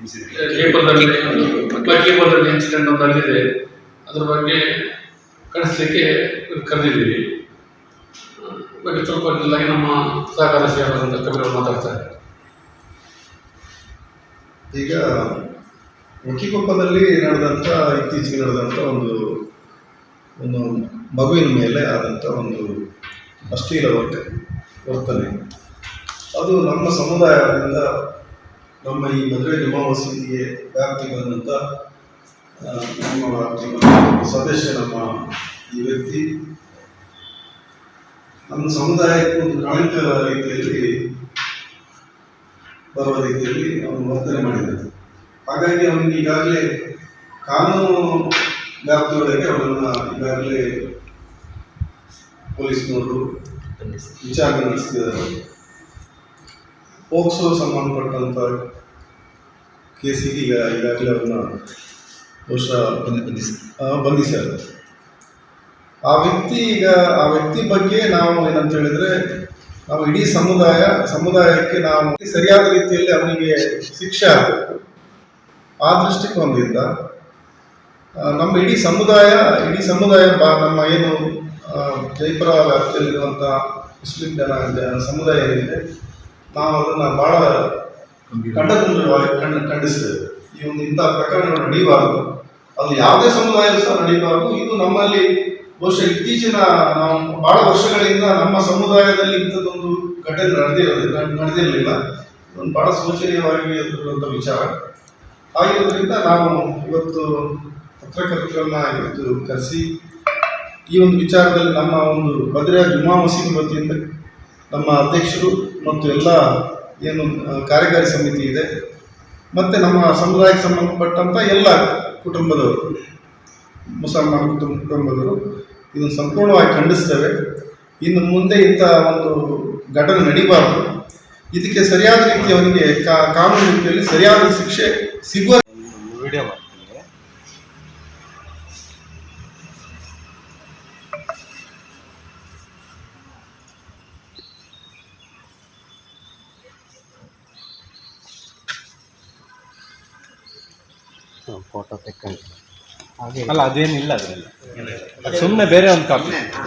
ಪೇಪರ್ದಲ್ಲಿ ಪೇಪರ್ನಲ್ಲಿ ಇನ್ಸಿಡೆಂಟ್ ಒಂದು ಬಂದಿದೆ ಅದ್ರ ಬಗ್ಗೆ ಕಳಿಸ್ಲಿಕ್ಕೆ ಕರೆದಿದ್ದೀವಿ. ಬಗ್ಗೆ ಸ್ವಲ್ಪ ಇದಾಗಿ ನಮ್ಮ ಸಹಕಾರ ಸೇವಾದಂತ ಕಬೀರ್ ಅವರು ಮಾತಾಡ್ತಾರೆ. ಈಗ ಮುಖಿಕೊಪ್ಪದಲ್ಲಿ ನಡೆದಂಥ, ಇತ್ತೀಚೆಗೆ ನಡೆದಂಥ ಒಂದು ಒಂದು ಮಗುವಿನ ಮೇಲೆ ಆದಂಥ ಒಂದು ಅಶ್ಲೀಲ ವರ್ತ ವರ್ತನೆ. ಅದು ನಮ್ಮ ಸಮುದಾಯದಿಂದ ನಮ್ಮ ಈ ಮದುವೆ ಜಮಾ ಮಸೀದಿಗೆ ಬಂದಂಥ ನಮ್ಮ ವ್ಯಾಪ್ತಿಗೆ ಬಂದಂಥ ಸದಸ್ಯ ನಮ್ಮ ಈ ವ್ಯಕ್ತಿ. ನಮ್ಮ ಸಮುದಾಯಕ್ಕೆ ಒಂದು ಕಾಣಿಕ ರೀತಿಯಲ್ಲಿ, ಬರುವ ರೀತಿಯಲ್ಲಿ ಅವನು ವರ್ತನೆ ಮಾಡಿದ್ದಾರೆ ಹಾಗಾಗಿ ಅವನಿಗೆ ಈಗಾಗಲೇ ಕಾನೂನು ವ್ಯಾಪ್ತಿಯೊಳಗೆ ಅವನನ್ನು ಈಗಾಗಲೇ ಪೊಲೀಸ್ನವರು ವಿಚಾರಣೆ ನಡೆಸ್ತಿದ್ದಾರೆ ಪೋಕ್ಸೋ ಸಂಬಂಧಪಟ್ಟಂಥ ಕೇಸಿಗೆ ಈಗ ಈಗಾಗಲೇ ಅವ್ರನ್ನ ಬಹುಶಃ ಆ, ಬಂಧಿಸ್ಯಾರ ಆ ವ್ಯಕ್ತಿ ಈಗ ಆ ವ್ಯಕ್ತಿ ಬಗ್ಗೆ ನಾವು ಏನಂತ ಹೇಳಿದ್ರೆ ನಾವು ಇಡೀ ಸಮುದಾಯ ಸಮುದಾಯಕ್ಕೆ ನಾವು ಸರಿಯಾದ ರೀತಿಯಲ್ಲಿ ಅವನಿಗೆ ಶಿಕ್ಷೆ ಆಗಬೇಕು. ಆ ದೃಷ್ಟಿಕೋನದಿಂದ ನಮ್ಮ ಇಡೀ ಸಮುದಾಯ ಇಡೀ ಸಮುದಾಯ ಬಾ ನಮ್ಮ ಏನು ಜೈಪುರ ವ್ಯಾಪ್ತಿಯಲ್ಲಿರುವಂಥ ಮುಸ್ಲಿಂ ಜನ- ಸಮುದಾಯ ಏನಿದೆ ನಾವು ಅದನ್ನು ಭಾಳ ಖಂಡತುಂಬವಾಗಿ ಖಂಡ ಖಂಡಿಸ್ತೇವೆ ಈ ಒಂದು ಇಂಥ ಪ್ರಕರಣಗಳು ನಡೀಬಾರದು. ಅದು ಯಾವುದೇ ಸಮುದಾಯ ಸಹ ನಡೀಬಾರದು. ಇದು ನಮ್ಮಲ್ಲಿ ಬಹುಶಃ ಇತ್ತೀಚಿನ ನಾವು ಬಹಳ ವರ್ಷಗಳಿಂದ ನಮ್ಮ ಸಮುದಾಯದಲ್ಲಿ ಇಂಥದ್ದೊಂದು ಘಟನೆ ನಡೆದಿರೋದಿಲ್ಲ ನಡೆದಿರಲಿಲ್ಲ. ಇದೊಂದು ಬಹಳ ಶೋಚನೀಯವಾಗಿ ಇರುವಂಥ ವಿಚಾರ. ಆಗಿರೋದ್ರಿಂದ ನಾವು ಇವತ್ತು ಪತ್ರಕರ್ತರನ್ನ ಇವತ್ತು ಕರೆಸಿ ಈ ಒಂದು ವಿಚಾರದಲ್ಲಿ ನಮ್ಮ ಒಂದು ಭದ್ರ ಜುಮಾ ಮಸೀದಿ ವತಿಯಿಂದ ನಮ್ಮ ಅಧ್ಯಕ್ಷರು ಮತ್ತು ಎಲ್ಲ ಏನು ಕಾರ್ಯಕಾರಿ ಸಮಿತಿ ಇದೆ. ಮತ್ತು ನಮ್ಮ ಸಮುದಾಯಕ್ಕೆ ಸಂಬಂಧಪಟ್ಟಂಥ ಎಲ್ಲ ಕುಟುಂಬದವರು, ಮುಸಲ್ಮಾನ ಕುಟುಂಬ, ಕುಟುಂಬದವರು ಇದನ್ನು ಸಂಪೂರ್ಣವಾಗಿ ಖಂಡಿಸ್ತೇವೆ. ಇನ್ನು ಮುಂದೆ ಇಂಥ ಒಂದು ಘಟನೆ ನಡೀಬಾರದು. ಇದಕ್ಕೆ ಸರಿಯಾದ ರೀತಿ ಕಾ- ಕಾನೂನು ರೀತಿಯಲ್ಲಿ ಸರಿಯಾದ ಶಿಕ್ಷೆ ಸಿಗುವ ವಿಡಿಯೋ ಫೋಟೋ ತೆಕ್ಕಂಡು ಅಲ್ಲ ಅದೇನಿಲ್ಲ ಅದರಲ್ಲಿ. ಸುಮ್ಮನೆ ಬೇರೆ ಒಂದು ಕಾಪಿ